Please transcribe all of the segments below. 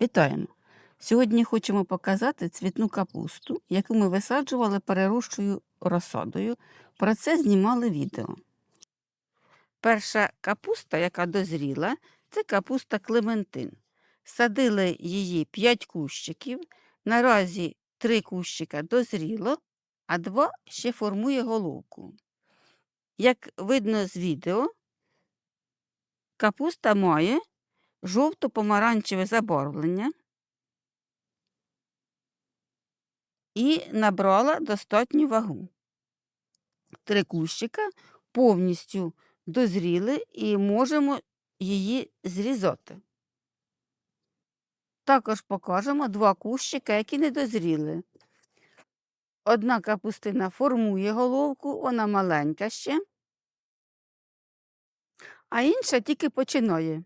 Вітаємо! Сьогодні хочемо показати цвітну капусту, яку ми висаджували перерощою розсадою. Про це знімали відео. Перша капуста, яка дозріла, це капуста Клементин. Садили її 5 кущиків. Наразі 3 кущика дозріло, а 2 ще формує головку. Як видно з відео, капуста має жовто-помаранчеве забарвлення і набрала достатню вагу. Три кущика повністю дозріли і можемо її зрізати. Також покажемо два кущика, які не дозріли. Одна капустина формує головку, вона маленька ще, а інша тільки починає.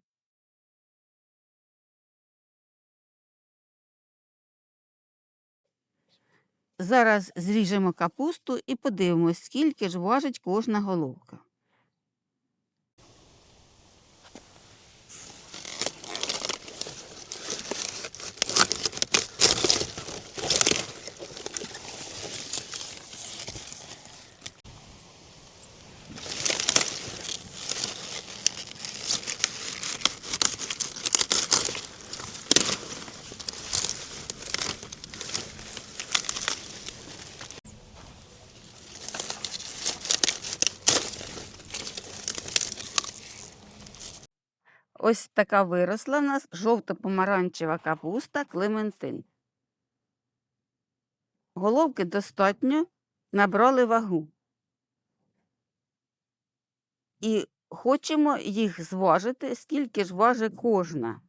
Зараз зріжемо капусту і подивимось, скільки ж важить кожна головка. Ось така виросла у нас жовто-помаранчева капуста Клементин. Головки достатньо набрали вагу. І хочемо їх зважити, скільки ж важить кожна.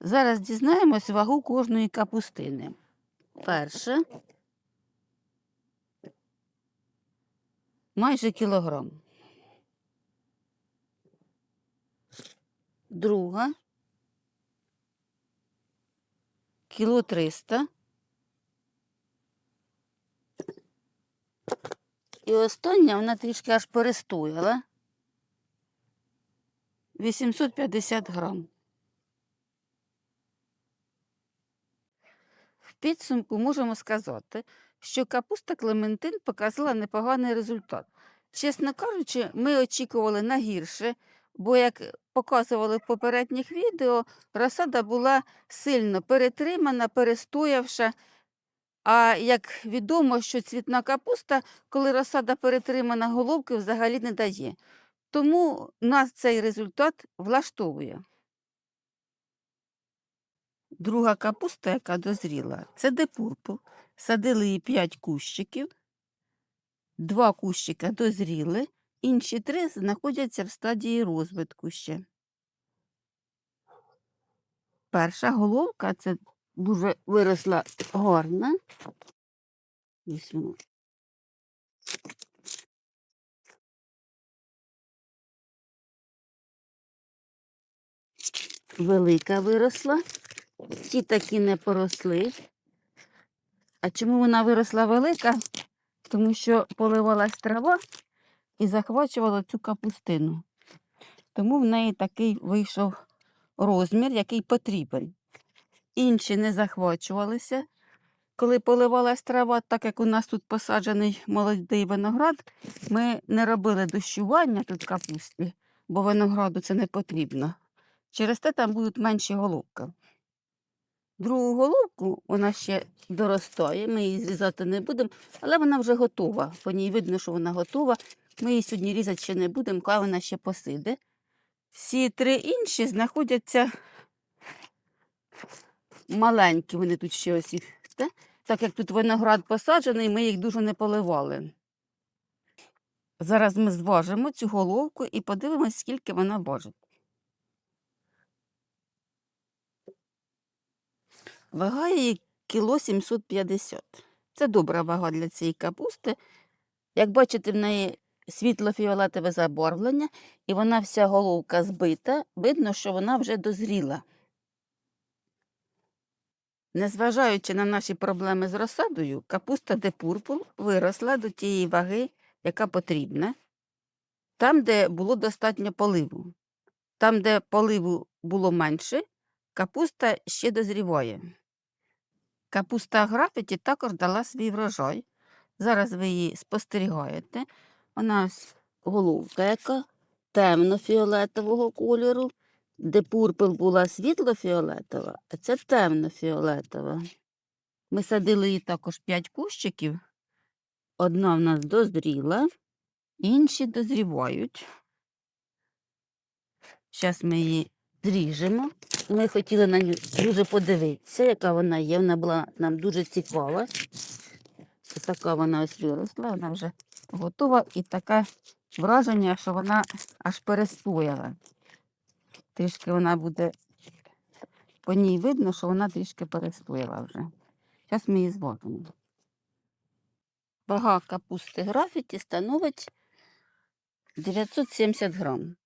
Зараз дізнаємось вагу кожної капустини. Перше. Майже кілограм. Друга. Кіло триста. І остання вона трішки аж перестояла. 850 грам. Підсумку можемо сказати, що капуста Клементин показала непоганий результат. Чесно кажучи, ми очікували на гірше, бо, як показували в попередніх відео, розсада була сильно перетримана, перестоявша. А як відомо, що цвітна капуста, коли розсада перетримана, головки взагалі не дає. Тому нас цей результат влаштовує. Друга капуста, яка дозріла, це депурпл. Садили її 5 кущиків, два кущика дозріли, інші три знаходяться в стадії розвитку ще. Перша головка це дуже виросла гарна. Велика виросла. Ті такі не поросли. А чому вона виросла велика? Тому що поливалась трава і захвачувала цю капустину. Тому в неї такий вийшов розмір, який потрібен. Інші не захвачувалися. Коли поливалась трава, так як у нас тут посаджений молодий виноград, ми не робили дощування тут капусти, бо винограду це не потрібно. Через те там будуть менші головки. Другу головку вона ще доростає, ми її зрізати не будемо, але вона вже готова. По ній видно, що вона готова. Ми її сьогодні різати ще не будемо, коли вона ще посиде. Всі три інші знаходяться маленькі, вони тут ще ось їх. те. Так як тут виноград посаджений, ми їх дуже не поливали. Зараз ми зважимо цю головку і подивимось, скільки вона важить. Вага її кіло 750. Це добра вага для цієї капусти. Як бачите, в неї світло-фіолетове забарвлення, і вона вся головка збита. Видно, що вона вже дозріла. Незважаючи на наші проблеми з розсадою, капуста де пурпур виросла до тієї ваги, яка потрібна, там, де було достатньо поливу. Там, де поливу було менше, капуста ще дозріває. Капуста графіті також дала свій врожай. Зараз ви її спостерігаєте. Вона ось головка темно-фіолетового кольору, де пурпел була світло-фіолетова, а це темно-фіолетова. Ми садили її також 5 кущиків. Одна в нас дозріла, інші дозрівають. Зараз ми її зріжемо. Ми хотіли на нього дуже подивитися, яка вона є. Вона була нам дуже цікава. Ось така вона ось виросла, вона вже готова і таке враження, що вона аж перестояла. Трішки вона буде, по ній видно, що вона трішки перестояла вже. Зараз ми її зводимо. Вага капусти графіті становить 970 грам.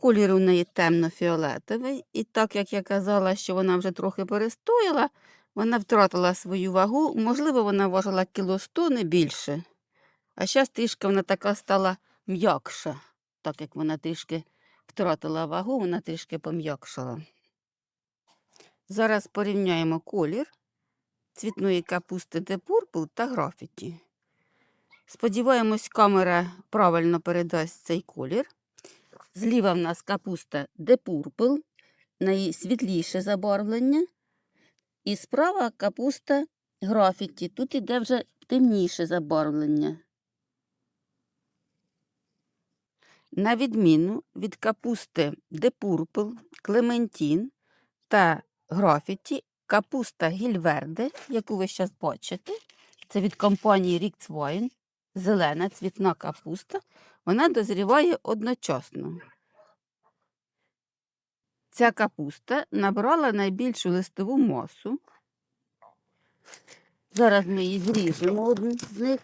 Колір у неї темно-фіолетовий, і так як я казала, що вона вже трохи перестояла, вона втратила свою вагу. Можливо, вона важила кіло 100, не більше. А зараз трішки вона така стала м'якша. Так як вона трішки втратила вагу, вона трішки пом'якшала. Зараз порівняємо колір цвітної капусти де пурпл та графіті. Сподіваємось, камера правильно передасть цей колір. Зліва в нас капуста де пурпл, на забарвлення. І справа капуста графіті. Тут іде вже темніше забарвлення. На відміну від капусти де пурпл, клементін та графіті, капуста гільверде, яку ви зараз бачите, це від компанії Рікцвайн, зелена цвітна капуста, вона дозріває одночасно. Ця капуста набрала найбільшу листову масу. Зараз ми її зріжемо одну з них.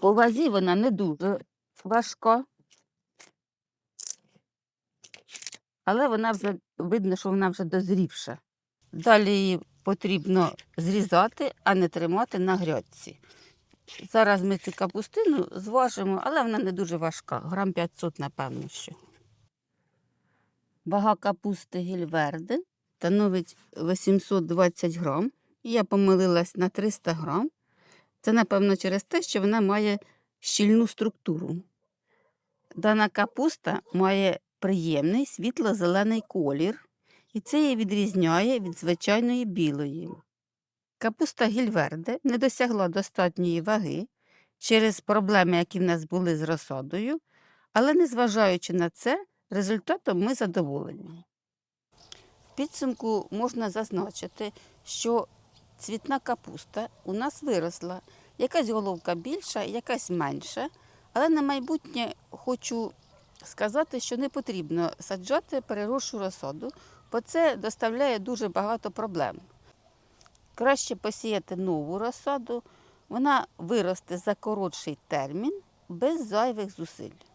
По вазі вона не дуже важка, але вона вже видно, що вона вже дозрівша. Далі її потрібно зрізати, а не тримати на грядці. Зараз ми цю капустину зважимо, але вона не дуже важка, грам 500, напевно, що. Вага капусти гільверди становить 820 грам. Я помилилась на 300 грам. Це, напевно, через те, що вона має щільну структуру. Дана капуста має приємний світло-зелений колір, і це її відрізняє від звичайної білої. Капуста гільверде не досягла достатньої ваги через проблеми, які в нас були з розсадою, але незважаючи на це, результатом ми задоволені. В підсумку можна зазначити, що цвітна капуста у нас виросла. Якась головка більша, якась менша. Але на майбутнє хочу сказати, що не потрібно саджати переросшу розсаду, бо це доставляє дуже багато проблем. Краще посіяти нову розсаду, вона виросте за коротший термін без зайвих зусиль.